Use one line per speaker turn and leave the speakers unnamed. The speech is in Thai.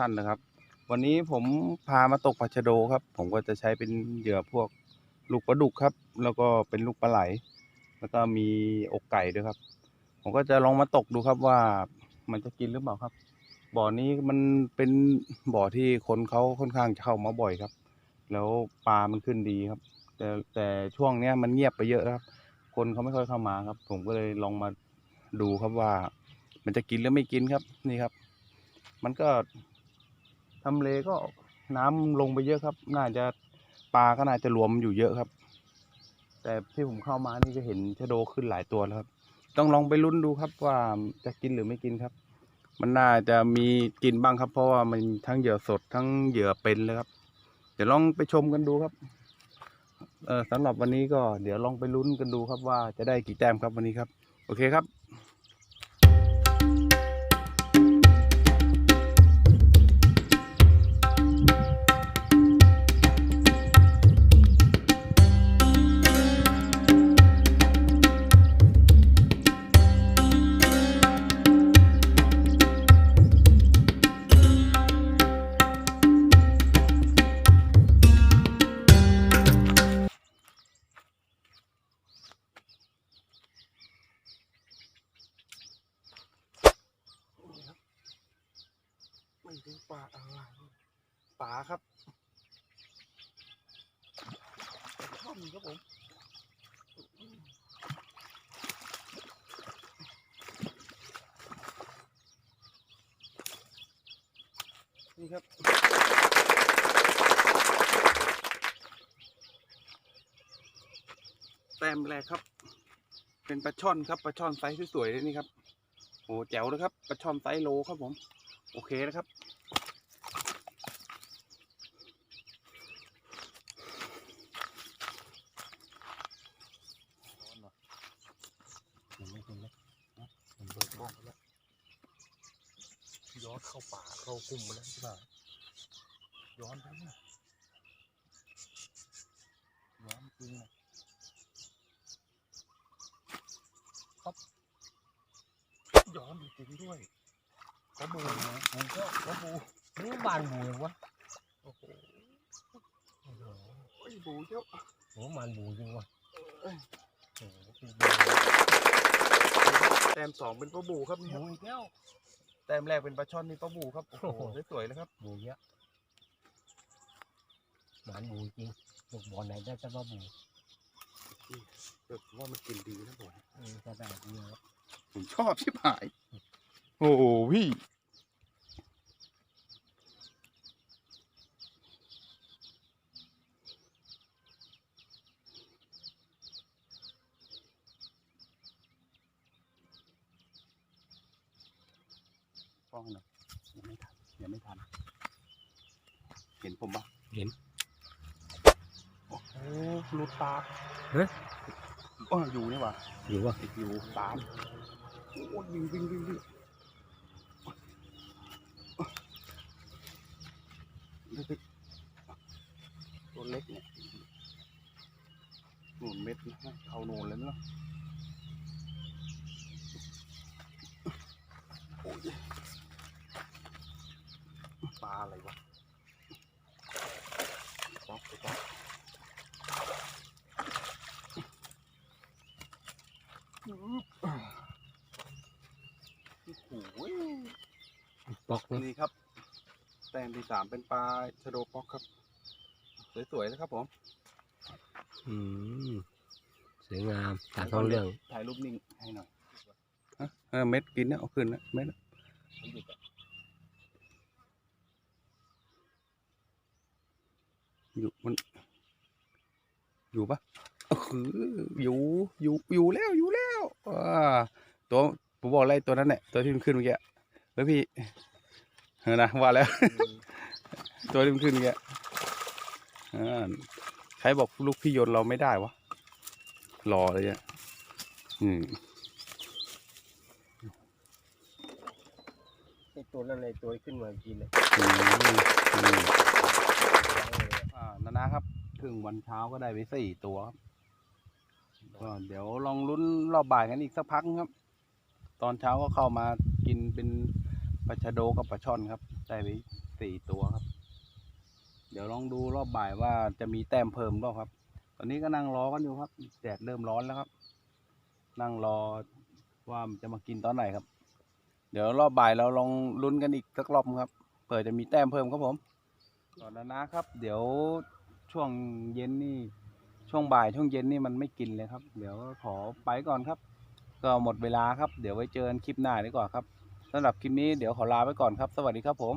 ท่านนะครับ วันนี้ผมพามาตกปลาชะโดครับ ผมก็จะใช้เป็นเหยื่อพวกลูกปลาดุกครับ แล้วก็เป็นลูกปลาไหล แล้วก็มีอกไก่ด้วยครับ ผมก็จะลองมาตกดูครับว่ามันจะกินหรือเปล่าครับ บ่อนี้มันเป็นบ่อที่คนเขาค่อนข้างจะเข้ามาบ่อยครับ แล้วปลามันขึ้นดีครับ แต่แต่ช่วงเนี้ยมันเงียบไปเยอะครับ คนเขาไม่ค่อยเข้ามาครับ ผมก็เลยลองมาดูครับว่า มันจะกินหรือไม่กินครับนี่ครับ มันก็ ทำเลก็น้ำลงไปเยอะครับ น่าจะปลาก็น่าจะรวมอยู่เยอะครับ แต่ที่ผมเข้ามานี่ก็เห็นชะโดขึ้นหลายตัวแล้วครับ ต้องลองไปลุ้นดูครับว่าจะกินหรือไม่กินครับ มันน่าจะมีกินบ้างครับ เพราะว่ามันทั้งเหยื่อสดทั้งเหยื่อเป็นเลยครับ เดี๋ยวลองไปชมกันดูครับ เออสำหรับวันนี้ก็เดี๋ยวลองไปลุ้นกันดูครับว่าจะได้กี่แต้มครับวันนี้ครับ โอเคครับ ไม่รู้ปลาอะไรปลาครับช่อนครับผมนี่ครับแต้มแรกครับ เป็นปลาช่อนครับปลาช่อนไซส์สวยๆเลยนี่ครับโอ้แจ๋วเลยครับปลาช่อนไซส์โลครับผม โอเคนะครับ
ย้อนเข้าป่าเข้ากลุ่มมาแล้วใช่ไหมย้อนไปนี่ยย้อนจริงนะครับย้อนจริงด้วย กระบูนะผมก็กระบู
นี่บานบูเลยวะ
โอ้โหโอ้โห
บูเจ้า
โหบานบูจริงวะ
แต้มสองเป็นปลาบูครับนี่
บูอีกแล้ว
แต้มแรกเป็นปลาช่อนนี่ปลาบูครับโอ้โหสวยๆเลยครับ
บูเยอะหมานบูจริงลูกบอลไหนได้จะว่าบู
เออว่ามันกินดีนะผม
เออจะได้เยอะ
ผมชอบชิบหาย โอ้โหพี่ ฟ้องหน่อยยังไม่ทันยังไม่ทัน เห็นผมปะ
เห็น
โอ้โหหลุดปาก
เฮ้ย
อ๋ออยู่นี่หว่า
อยู่วะ
ติดอยู่สามโอ้ยวิ่งวิ่งวิ่งวิ่งเล็กๆตัวเล็กเนี่ยหนุนเม็ดนะเขาโนนเลยมั้งโอ้ย ปลาอะไรวะป๊อกป๊อกโอ้โห
ปอกนี่
นี่ครับ แต้มที่สามเป็นปลาชะโดป๊อกครับ สวยๆนะครับผม
อืมสวยงามตามท้องเรื่อง
ถ่ายรูปนิ่งให้หน่อย ฮะเออเม็ดกินนะเอาคืนนะเม็ดนะ อยู่มัน อยู่ปะเออคืออยู่อยู่อยู่แล้วอยู่แล้วอ่าตัวผมบอกอะไรตัวนั้นแหละตัวที่มันขึ้นเมื่อกี้เฮ้ยพี่เออนะว่าแล้ว ตัวที่มันขึ้นเมื่อกี้อ่าใครบอกลูกพี่โยนเราไม่ได้วะรอเลยอะอืม
ไอตัวนั้นไอตัวขึ้นมากินเลย
อืมอืมอ่า นานาครับถึงวันเช้าก็ได้ไปสี่ตัวครับก็เดี๋ยวลองลุ้นรอบบ่ายกันอีกสักพักครับ ตอนเช้าก็เข้ามากินเป็นปลาชะโดกับปลาช่อนครับ ได้ไปสี่ตัวครับ เดี๋ยวลองดูรอบบ่ายว่าจะมีแต้มเพิ่มหรือเปล่าครับ ตอนนี้ก็นั่งรอกันอยู่ครับแดดเริ่มร้อนแล้วครับ นั่งรอว่าจะมากินตอนไหนครับ เดี๋ยวรอบบ่ายเราลองลุ้นกันอีกสักรอบครับเผื่อจะมีแต้มเพิ่มครับผม ก่อนแล้วนะครับ เดี๋ยวช่วงเย็นนี่ช่วงบ่ายช่วงเย็นนี่มันไม่กินเลยครับ เดี๋ยวขอไปก่อนครับ ก็หมดเวลาครับ เดี๋ยวไว้เจอกันคลิปหน้าดีกว่าครับสำหรับคลิปนี้เดี๋ยวขอลาไปก่อนครับ สวัสดีครับผม